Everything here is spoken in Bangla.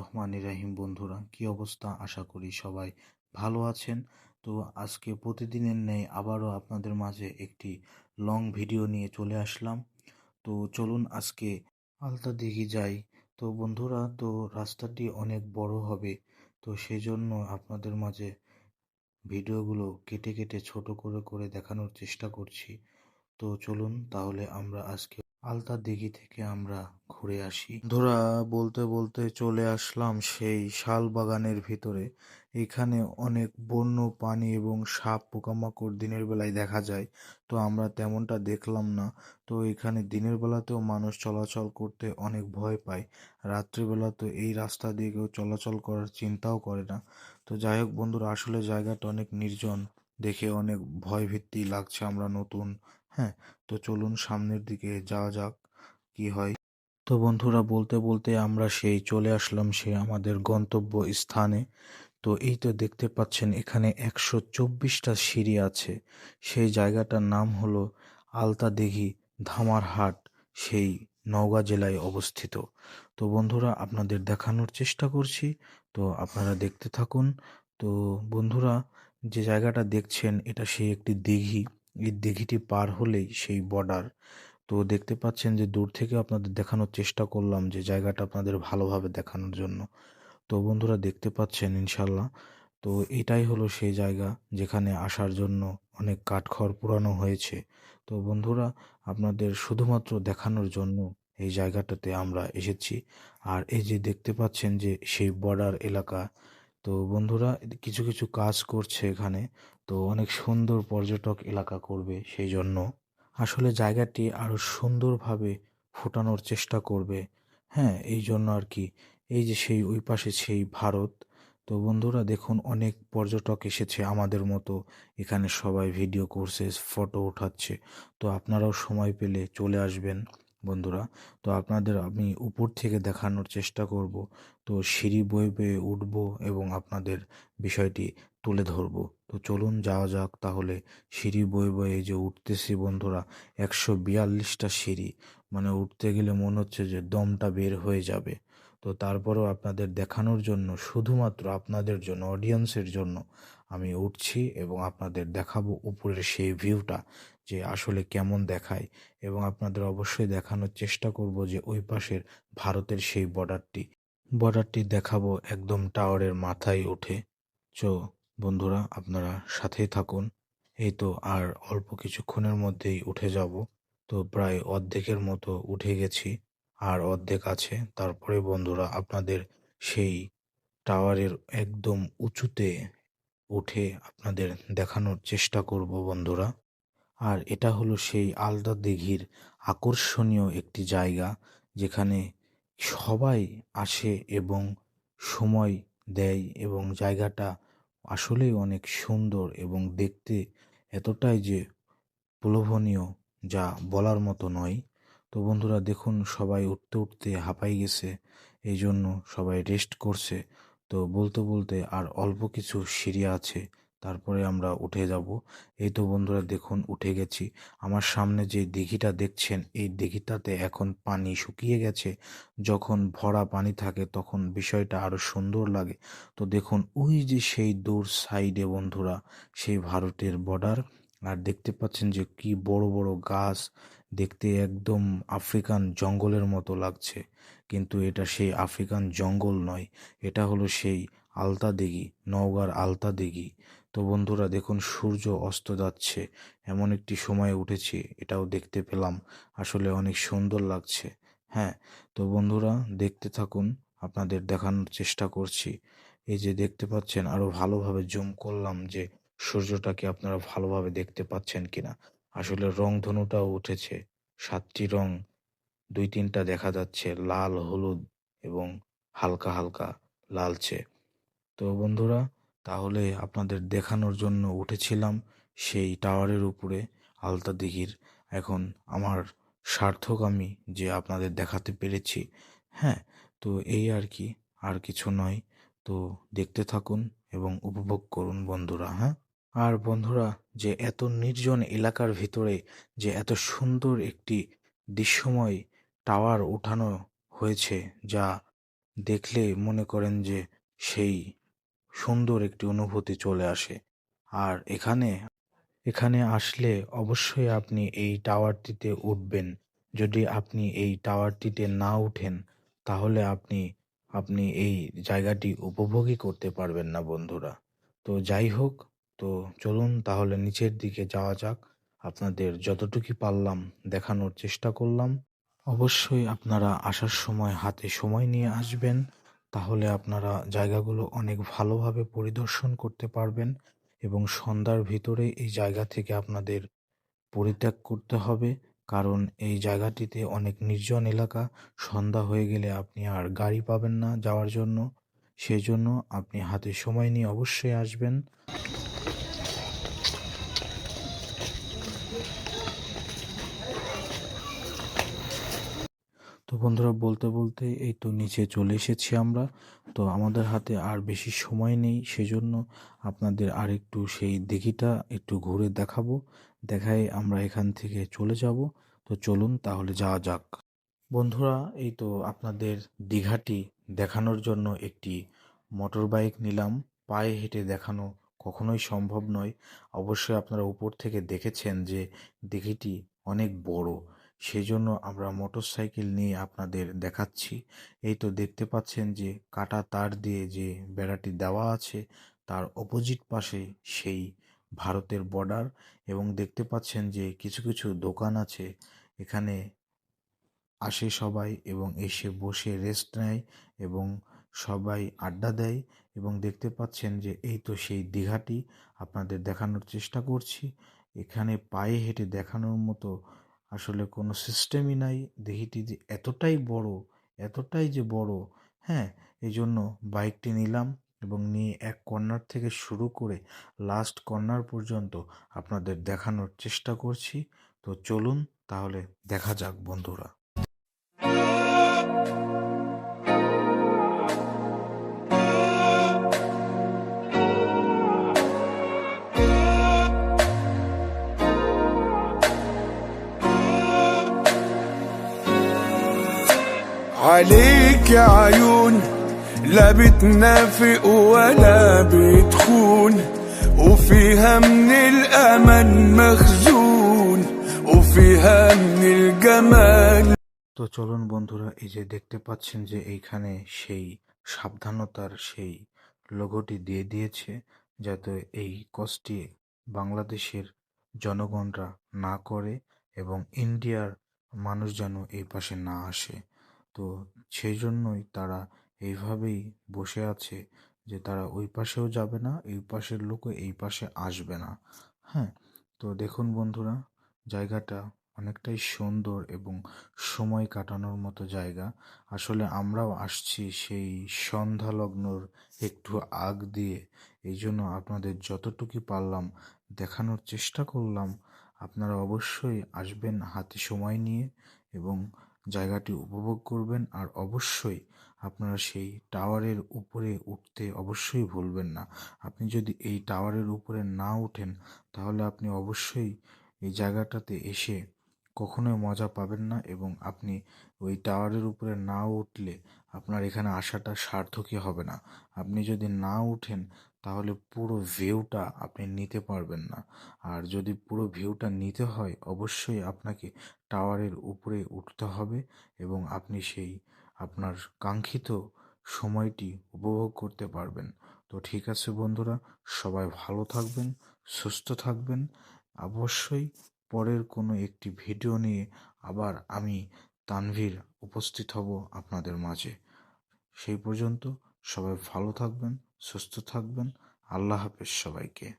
রহমানির রহিম বন্ধুরা, কি অবস্থা? আশা করি সবাই ভালো আছেন। তো আজকে প্রতিদিনের ন্যায় আবারও আপনাদের মাঝে একটি লং ভিডিও নিয়ে চলে আসলাম। তো চলুন আজকে আলতা দিঘি যাই। তো বন্ধুরা, তো রাস্তাটি অনেক বড় হবে, তো সেই জন্য আপনাদের মাঝে ভিডিওগুলো কেটে কেটে ছোট করে করে দেখানোর চেষ্টা করছি। তো চলুন তাহলে আমরা আজকে আলতা দিঘি থেকে আমরা ঘুরে আসি। ধরা বলতে বলতে চলে আসলাম সেই শাল বাগানের ভিতরে। এখানে অনেক বন্য, পানি এবং সাপ পোকামাকড় দিনের বেলায় দেখা যায়। তো আমরা তেমনটা দেখলাম না। তো এখানে দিনের বেলাতেও মানুষ চলাচল করতে অনেক ভয় পায়। রাত্রিবেলা তো এই রাস্তা দিয়ে কেউ চলাচল করার চিন্তাও করে না। তো যাই হোক বন্ধুরা, আসলে জায়গাটা অনেক নির্জন। দেখে অনেক ভয় ভিত্তি লাগছে আমরা নতুন হ্যাঁ তো চলুন সামনের দিকে যাওয়া যাক, কি হয়। তো বন্ধুরা, বলতে বলতে আমরা সেই চলে আসলাম সে আমাদের গন্তব্য স্থানে। তো এই তো দেখতে পাচ্ছেন, এখানে একশো চব্বিশটা সিঁড়ি আছে। সেই জায়গাটার নাম হলো আলতা দিঘি ধামারহাট সেই নওগাঁ জেলায় অবস্থিত। তো বন্ধুরা, আপনাদের দেখানোর চেষ্টা করছি, তো আপনারা দেখতে থাকুন। তো বন্ধুরা, যে জায়গাটা দেখছেন, এটা সেই একটি দিঘি এই দিঘিটি পার হলেই সেই বর্ডার তো দেখতে পাচ্ছেন যে দূর থেকে আপনাদের দেখানোর চেষ্টা করলাম যে জায়গাটা আপনাদের ভালোভাবে দেখানোর জন্য। তো বন্ধুরা দেখতে পাচ্ছেন ইনশাল্লাহ। তো এটাই হলো সেই জায়গা যেখানে আসার জন্য অনেক কাঠখড় পুরানো হয়েছে। তো বন্ধুরা, আপনাদের শুধুমাত্র দেখানোর জন্য এই জায়গাটাতে আমরা এসেছি। আর এই যে দেখতে পাচ্ছেন যে সেই বর্ডার এলাকা তো বন্ধুরা কিছু কিছু কাজ করছে এখানে। তো অনেক সুন্দর পর্যটক এলাকা করবে সেই জন্য। আসলে জায়গাটি আরও সুন্দরভাবে ফোটানোর চেষ্টা করবে। হ্যাঁ এই জন্য আর কি। এই যে সেই ওই পাশে সেই ভারত। তো বন্ধুরা দেখুন, অনেক পর্যটক এসেছে আমাদের মতো। এখানে সবাই ভিডিও করছে, ফটো উঠাচ্ছে। তো আপনারাও সময় পেলে চলে আসবেন বন্ধুরা। তো আপনাদের আমি উপর থেকে দেখানোর চেষ্টা করব। তো সিঁড়ি বয়ে বয়ে উঠব এবং আপনাদের বিষয়টি তুলে ধরব। তো চলুন যাওয়া যাক তাহলে। সিঁড়ি বয়ে বয়ে যে উঠতেছি বন্ধুরা, একশো বিয়াল্লিশটা সিঁড়ি। মানে উঠতে গেলে মনে হচ্ছে যে দমটা বের হয়ে যাবে। তো তারপরেও আপনাদের দেখানোর জন্য, শুধুমাত্র আপনাদের জন্য, অডিয়েন্সের জন্য আমি উঠছি এবং আপনাদের দেখাবো উপরের সেই ভিউটা যে আসলে কেমন দেখায়। এবং আপনাদের অবশ্যই দেখানোর চেষ্টা করব যে ওই পাশের ভারতের সেই বর্ডারটি বর্ডারটি দেখাবো একদম টাওয়ারের মাথায় উঠে। চো বন্ধুরা, আপনারা সাথেই থাকুন। এই তো আর অল্প কিছুক্ষণের মধ্যেই উঠে যাব। তো প্রায় অর্ধেকের মতো উঠে গেছি। আর অর্ধেক আছে। তারপরে বন্ধুরা, আপনাদের সেই টাওয়ারের একদম উঁচুতে উঠে আপনাদের দেখানোর চেষ্টা করব বন্ধুরা। আর এটা হলো সেই আলদা দিঘির আকর্ষণীয় একটি জায়গা, যেখানে সবাই আসে এবং সময় দেয় এবং জায়গাটা আসলেই অনেক সুন্দর এবং দেখতে এতটাই যে প্রলোভনীয় যা বলার মতো নয়। তো বন্ধুরা, দেখুন, সবাই উঠতে উঠতে হাঁপাই গেছে এই জন্য সবাই রেস্ট করছে। তো বলতে বলতে আর অল্প কিছু সিঁড়ি আছে তারপরে আমরা উঠে যাব। এই তো বন্ধুরা দেখুন, উঠে গেছি। আমার সামনে যে দিঘিটা দেখছেন, এই দিঘিটাতে এখন পানি শুকিয়ে গেছে। যখন ভরা পানি থাকে তখন বিষয়টা আরও সুন্দর লাগে। তো দেখুন, ওই যে সেই দূর সাইডে বন্ধুরা, সেই ভারতের বর্ডার আর দেখতে পাচ্ছেন যে কি বড় বড় গাছ, দেখতে একদম আফ্রিকান জঙ্গলের মতো লাগছে। কিন্তু এটা সেই আফ্রিকান জঙ্গল নয়, এটা হলো সেই আলতা দিঘি নওগাঁর আলতা দিঘি তো বন্ধুরা দেখুন, সূর্য অস্ত যাচ্ছে। এমন একটি সময় উঠেছি, এটাও দেখতে পেলাম। আসলে অনেক সুন্দর লাগছে। হ্যাঁ তো বন্ধুরা দেখতে থাকুন, আপনাদের দেখানোর চেষ্টা করছি। এই যে দেখতে পাচ্ছেন আরও ভালোভাবে জুম করলাম যে সূর্যটাকে আপনারা ভালোভাবে দেখতে পাচ্ছেন কিনা। আসলে রংধনুটাও উঠেছে, সাতটি রং, দুই তিনটা দেখা যাচ্ছে, লাল, হলুদ এবং হালকা হালকা লালচে। তো বন্ধুরা তাহলে আপনাদের দেখানোর জন্য উঠেছিলাম সেই টাওয়ারের উপরে আলতা দিঘির। এখন আমার সার্থক আমি যে আপনাদের দেখাতে পেরেছি। হ্যাঁ তো এই আর কি, আর কিছু নয়। তো দেখতে থাকুন এবং উপভোগ করুন বন্ধুরা হ্যাঁ? আর বন্ধুরা, যে এত নির্জন এলাকার ভিতরে যে এত সুন্দর একটি দৃশ্যময় টাওয়ার ওঠানো হয়েছে, যা দেখলে মনে করেন যে সেই সুন্দর একটি অনুভূতি চলে আসে। আর এখানে এখানে আসলে অবশ্যই আপনি এই টাওয়ারটিতে উঠবেন। যদি আপনি এই টাওয়ারটিতে না উঠেন, তাহলে আপনি আপনি এই জায়গাটি উপভোগই করতে পারবেন না বন্ধুরা। তো যাই হোক, তো চলুন তাহলে নিচের দিকে যাওয়া যাক। আপনাদের যতটুকু পারলাম দেখানোর চেষ্টা করলাম। অবশ্যই আপনারা আসার সময় হাতে সময় নিয়ে আসবেন। তাহলে আপনারা জায়গাগুলো অনেক ভালোভাবে পরিদর্শন করতে পারবেন এবং সন্ধ্যার ভিতরে এই জায়গা থেকে আপনাদের পরিত্যাগ করতে হবে। কারণ এই জায়গাটিতে অনেক নির্জন এলাকা, সন্ধ্যা হয়ে গেলে আপনি আর গাড়ি পাবেন না যাওয়ার জন্য। সেজন্য আপনি হাতে সময় নিয়ে অবশ্যই আসবেন। তো বন্ধুরা, বলতে বলতে এই তো নিচে চলে এসেছি আমরা। তো আমাদের হাতে আর বেশি সময় নেই, সেজন্য আপনাদের আর একটু সেই দিঘিটা একটু ঘুরে দেখাবো। দেখাই আমরা এখান থেকে চলে যাব। তো চলুন তাহলে যাওয়া যাক। বন্ধুরা, এই তো আপনাদের দীঘাটি দেখানোর জন্য একটি মোটর বাইক নিলাম। পায়ে হেঁটে দেখানো কখনোই সম্ভব নয়। অবশ্যই আপনারা উপর থেকে দেখেছেন যে দিঘিটি অনেক বড়। সেই জন্য আমরা মোটর সাইকেল নিয়ে আপনাদের দেখাচ্ছি। এই তো দেখতে পাচ্ছেন যে কাটা তার দিয়ে যে বেড়াটি দেওয়া আছে, তার অপোজিট পাশে সেই ভারতের বর্ডার এবং দেখতে পাচ্ছেন যে কিছু কিছু দোকান আছে। এখানে আসে সবাই এবং এসে বসে রেস্ট নেয় এবং সবাই আড্ডা দেয় এবং দেখতে পাচ্ছেন যে এই তো সেই দীঘাটি। আপনাদের দেখানোর চেষ্টা করছি। এখানে পায়ে হেঁটে দেখানোর মতো আসলে কোনো সিস্টেমই নাই। দিঘিটি যে এতটাই বড়, এতটাই যে বড় হ্যাঁ এই জন্য বাইকটি নিলাম এবং নিয়ে এক কর্নার থেকে শুরু করে লাস্ট কর্নার পর্যন্ত আপনাদের দেখানোর চেষ্টা করছি। তো চলুন তাহলে দেখা যাক বন্ধুরা। عليك يا عيون لا بتنافق ولا بتخون وفيها من الأمل مخزون وفيها من الجمال তো চলুন বন্ধুরা এই যে দেখতে পাচ্ছেন যে এইখানে সেই সাবধানতার সেই লোগোটি দিয়ে দিয়েছে যাতে এই কষ্টটি বাংলাদেশের জনগণরা না করে এবং ইন্ডিয়ার মানুষ যেন এই পাশে না আসে তো সেই জন্যই তারা এইভাবেই বসে আছে যে তারা ওই পাশেও যাবে না, এই পাশের লোকও এই পাশে আসবে না। হ্যাঁ তো দেখুন বন্ধুরা, জায়গাটা অনেকটাই সুন্দর এবং সময় কাটানোর মতো জায়গা। আসলে আমরাও আসছি সেই সন্ধ্যা লগ্নর একটু আগ দিয়ে। এই জন্য আপনাদের যতটুকু পারলাম দেখানোর চেষ্টা করলাম। আপনারা অবশ্যই আসবেন হাতে সময় নিয়ে এবং জায়গাটি উপভোগ করবেন আর অবশ্যই আপনারা সেই টাওয়ারের উপরে উঠতে অবশ্যই ভুলবেন না। আপনি যদি এই টাওয়ারের উপরে না ওঠেন তাহলে আপনি অবশ্যই এই জায়গাটাতে এসে কখনোই মজা পাবেন না এবং আপনি ওই টাওয়ারের উপরে না উঠলে আপনার এখানে আসাটা সার্থকই হবে না। আপনি যদি না উঠেন, তাহলে পুরো ভিউটা আপনি নিতে পারবেন না। আর যদি পুরো ভিউটা নিতে হয়, অবশ্যই আপনাকে টাওয়ারের উপরে উঠতে হবে এবং আপনি সেই আপনার কাঙ্ক্ষিত সময়টি উপভোগ করতে পারবেন। তো ঠিক আছে বন্ধুরা, সবাই ভালো থাকবেন, সুস্থ থাকবেন। অবশ্যই পরের কোনো একটি ভিডিও নিয়ে আবার আমি তানভীর উপস্থিত হব আপনাদের মাঝে। সেই পর্যন্ত সবাই ভালো থাকবেন, সুস্থ থাকবেন। আল্লাহ হাফেজ সবাইকে।